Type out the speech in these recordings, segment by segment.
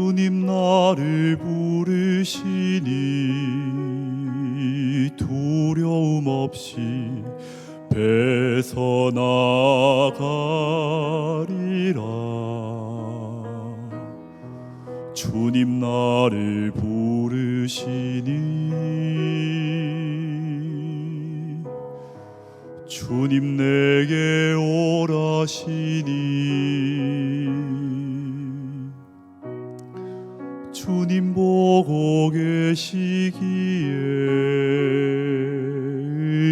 주님 나를 부르시니 두려움 없이 배서 나가리라. 주님 나를 부르시니 주님 내게 오라시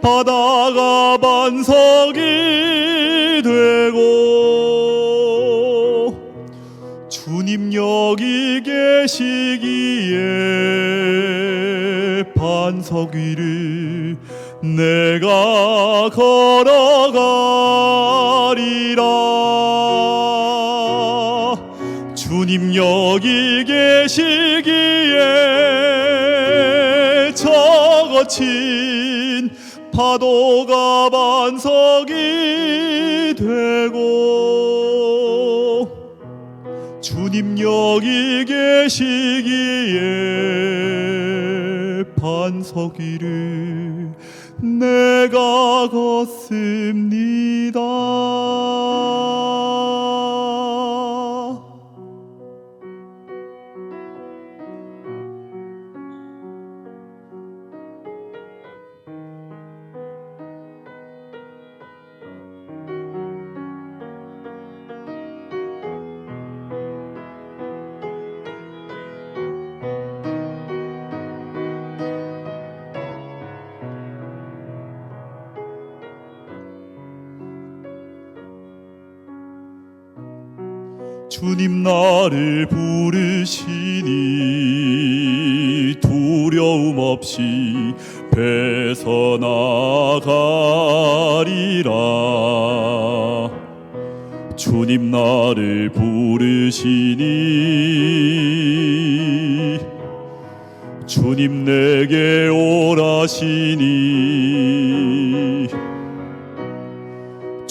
바다가 반석이 되고 주님 여기 계시기에 반석 위를 내가 걸어가리라. 주님 여기 계시기에 저 거친 파도가 반석이 되고 주님 여기 계시기에 반석 위를 내가 걷습니다. 주님 나를 부르시니 두려움 없이 배서 나가리라. 주님 나를 부르시니 주님 내게 오라시니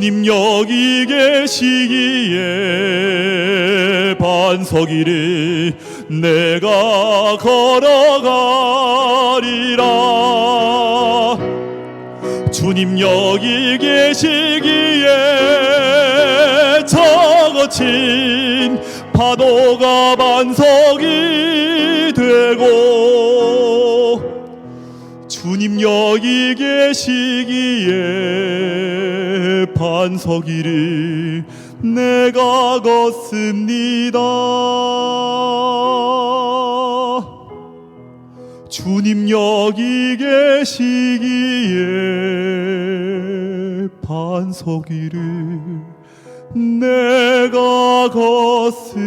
주님 여기 계시기에 반석 위를 내가 걸어가리라. 주님 여기 계시기에 저 거친 파도가 반석이 되고 주님 여기 계시기에 반석 위를 내가 걷습니다. 주님 여기 계시기에 반석 위를 내가 걷습니다.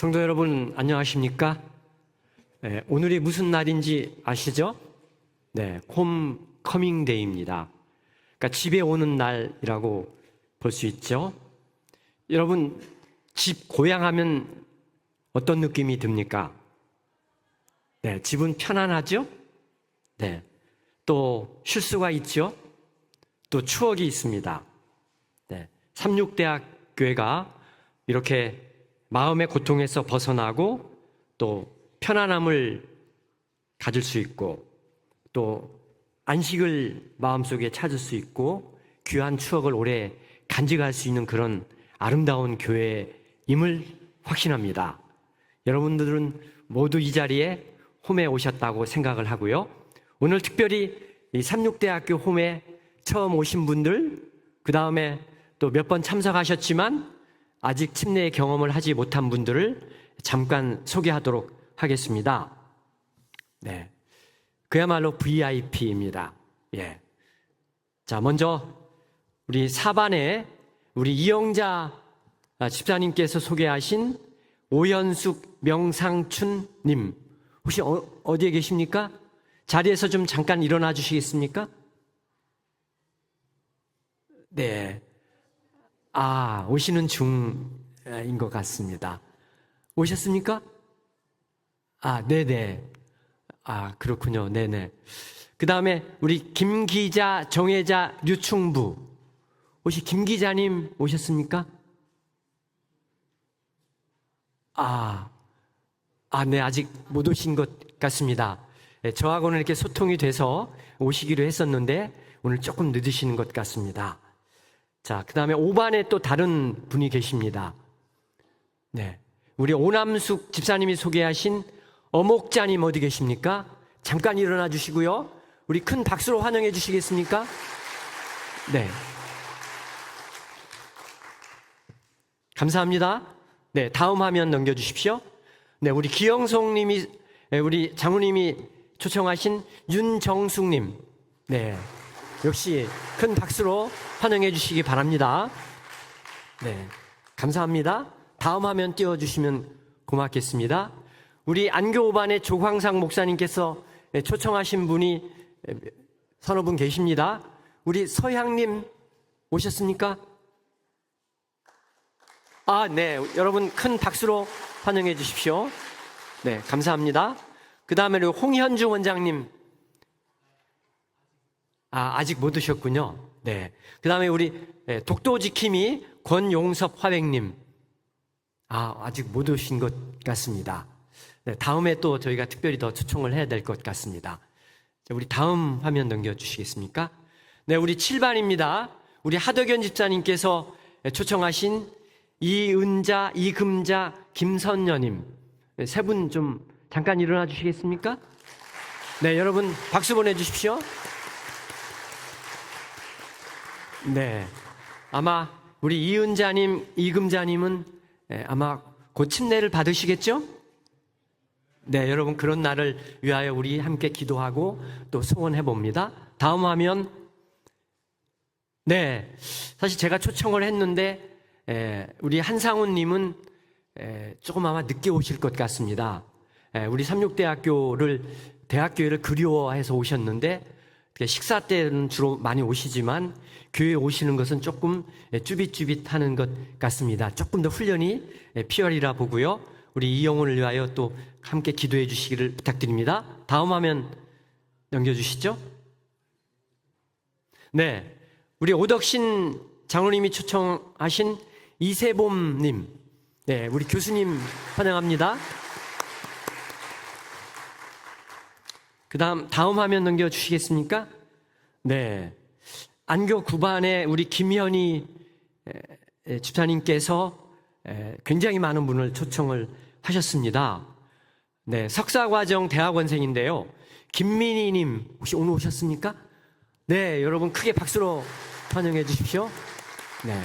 성도 여러분 안녕하십니까? 네, 오늘이 무슨 날인지 아시죠? 네, 홈 커밍 데이입니다. 그러니까 집에 오는 날이라고 볼 수 있죠. 여러분 집 고향하면 어떤 느낌이 듭니까? 네, 집은 편안하죠? 네. 또 쉴 수가 있죠? 또 추억이 있습니다. 네. 삼육대학 교회가 이렇게 마음의 고통에서 벗어나고 또 편안함을 가질 수 있고 또 안식을 마음속에 찾을 수 있고 귀한 추억을 오래 간직할 수 있는 그런 아름다운 교회임을 확신합니다. 여러분들은 모두 이 자리에 홈에 오셨다고 생각을 하고요. 오늘 특별히 이 삼육대학교 홈에 처음 오신 분들, 그 다음에 또 몇 번 참석하셨지만 아직 침례의 경험을 하지 못한 분들을 잠깐 소개하도록 하겠습니다. 네. 그야말로 VIP입니다. 예. 자, 먼저 우리 사반에 우리 이영자 아, 집사님께서 소개하신 오연숙 명상춘님 혹시 어, 어디에 계십니까? 자리에서 좀 잠깐 일어나 주시겠습니까? 네. 아, 오시는 중인 것 같습니다. 오셨습니까? 아, 네네. 아, 그렇군요. 네네. 그 다음에 우리 김 기자, 정혜자, 류충부. 혹시 김 기자님 오셨습니까? 아, 아, 네, 아직 못 오신 것 같습니다. 네, 저하고는 이렇게 소통이 돼서 오시기로 했었는데 오늘 조금 늦으시는 것 같습니다. 자, 그 다음에 5반에 또 다른 분이 계십니다. 네. 우리 오남숙 집사님이 소개하신 어목자님 어디 계십니까? 잠깐 일어나 주시고요. 우리 큰 박수로 환영해 주시겠습니까? 네. 감사합니다. 네, 다음 화면 넘겨 주십시오. 네, 우리 기영송 님이, 네, 우리 장우님이 초청하신 윤정숙 님. 네. 역시 큰 박수로 환영해 주시기 바랍니다. 네. 감사합니다. 다음 화면 띄워 주시면 고맙겠습니다. 우리 안교 5반의 조광상 목사님께서 네, 초청하신 분이 네, 서너 분 계십니다. 우리 서향님 오셨습니까? 아, 네. 여러분 큰 박수로 환영해 주십시오. 네, 감사합니다. 그 다음에 홍현주 원장님. 아, 아직 못 오셨군요. 네. 그 다음에 우리 네, 독도지킴이 권용섭 화백님. 아, 아직 못 오신 것 같습니다. 네, 다음에 또 저희가 특별히 더 초청을 해야 될 것 같습니다. 자, 우리 다음 화면 넘겨주시겠습니까? 네, 우리 7반입니다. 우리 하덕연 집사님께서 초청하신 이은자, 이금자, 김선녀님. 네, 세분 좀 잠깐 일어나 주시겠습니까? 네, 여러분 박수 보내주십시오. 네. 아마 우리 이은자님, 이금자님은 예, 아마 곧 침례를 받으시겠죠? 네, 여러분 그런 날을 위하여 우리 함께 기도하고 또 소원해 봅니다. 다음 화면. 네, 사실 제가 초청을 했는데 에, 우리 한상훈님은 에, 조금 아마 늦게 오실 것 같습니다. 에, 우리 삼육대학교를 대학교를 그리워해서 오셨는데 식사 때는 주로 많이 오시지만 교회 오시는 것은 조금 쭈빗쭈빗하는 것 같습니다. 조금 더 훈련이 필요하리라 보고요. 우리 이 영혼을 위하여 또 함께 기도해 주시기를 부탁드립니다. 다음 화면 넘겨주시죠. 네, 우리 오덕신 장로님이 초청하신 이세봄님, 네, 우리 교수님 환영합니다. 그 다음, 다음 화면 넘겨주시겠습니까? 네. 안교 9반에 우리 김현희 집사님께서 에, 굉장히 많은 분을 초청을 하셨습니다. 네. 석사과정 대학원생인데요. 김민희님, 혹시 오늘 오셨습니까? 네. 여러분 크게 박수로 환영해 주십시오. 네.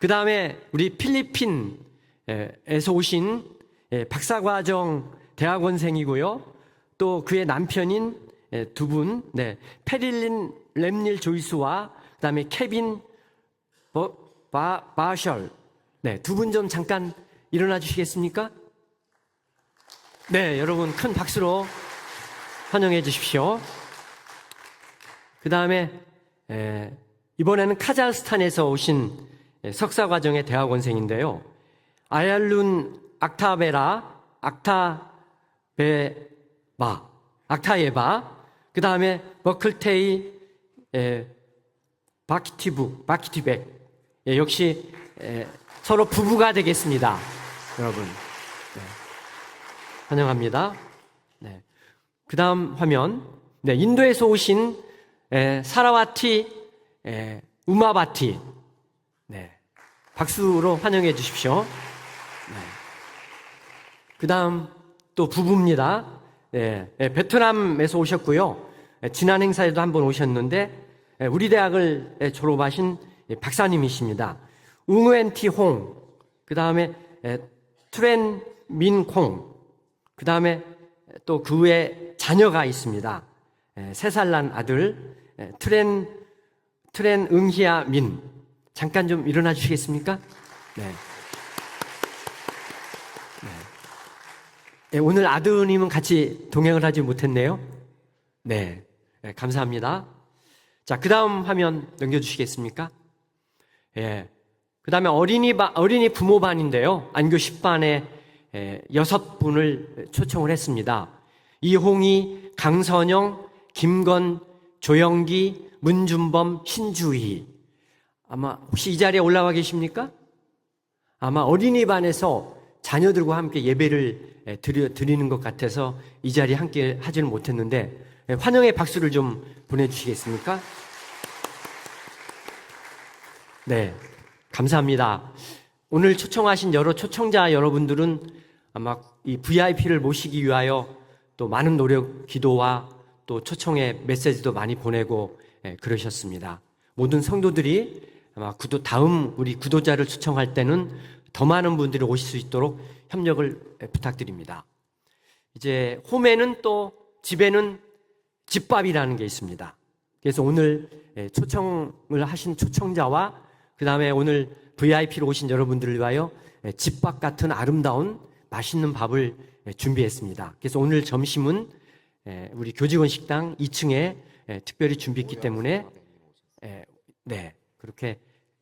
그 다음에 우리 필리핀에서 오신 에, 박사과정 대학원생이고요. 또 그의 남편인 예, 두 분, 네, 페릴린 램닐 조이스와 그다음에 케빈 버, 바, 바셜, 네, 두 분 좀 잠깐 일어나 주시겠습니까? 네, 여러분 큰 박수로 환영해 주십시오. 그 다음에 이번에는 카자흐스탄에서 오신 예, 석사 과정의 대학원생인데요. 아얄룬 악타베라, 악타베 마, 악타예바, 그 다음에 버클테이 에, 바키티브, 바키티백. 예, 역시 에, 서로 부부가 되겠습니다. 여러분. 네. 환영합니다. 네. 그 다음 화면. 네, 인도에서 오신 에, 사라와티 에, 우마바티. 네. 박수로 환영해 주십시오. 네. 그 다음 또 부부입니다. 예, 예, 베트남에서 오셨고요. 예, 지난 행사에도 한 번 오셨는데 예, 우리 대학을 예, 졸업하신 예, 박사님이십니다. 웅웬티 홍. 그 다음에 트렌 민콩, 그 다음에 또 그 외에 자녀가 있습니다. 세 살 난 아들 에, 트렌 트렌 응희아 민 잠깐 좀 일어나 주시겠습니까? 네. 네. 예, 오늘 아드님은 같이 동행을 하지 못했네요. 네, 예, 감사합니다. 자, 그 다음 화면 넘겨주시겠습니까? 예. 그 다음에 어린이 반, 어린이 부모반인데요. 안교 10반에 예, 여섯 분을 초청을 했습니다. 이홍희, 강선영, 김건, 조영기, 문준범, 신주희. 아마 혹시 이 자리에 올라와 계십니까? 아마 어린이 반에서 자녀들과 함께 예배를 드리는 것 같아서 이 자리에 함께 하지는 못했는데 예, 환영의 박수를 좀 보내주시겠습니까? 네, 감사합니다. 오늘 초청하신 여러 초청자 여러분들은 아마 이 VIP를 모시기 위하여 또 많은 노력, 기도와 또 초청의 메시지도 많이 보내고 예, 그러셨습니다. 모든 성도들이 아마 구도, 다음 우리 구도자를 초청할 때는 더 많은 분들이 오실 수 있도록 협력을 예, 부탁드립니다. 이제 홈에는 또 집에는 집밥이라는 게 있습니다. 그래서 오늘 예, 초청을 하신 초청자와 그 다음에 오늘 VIP로 오신 여러분들을 위하여 예, 집밥 같은 아름다운 맛있는 밥을 예, 준비했습니다. 그래서 오늘 점심은 예, 우리 교직원 식당 2층에 예, 특별히 준비했기 때문에 예, 네 그렇게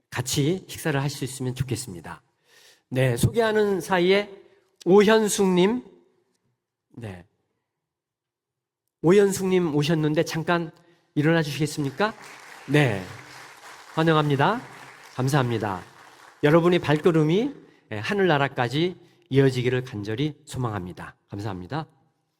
같이 식사를 하실 수 있으면 좋겠습니다. 네 소개하는 사이에 오현숙님, 네 오현숙님 오셨는데 잠깐 일어나 주시겠습니까? 네 환영합니다. 감사합니다. 여러분의 발걸음이 예, 하늘나라까지 이어지기를 간절히 소망합니다. 감사합니다.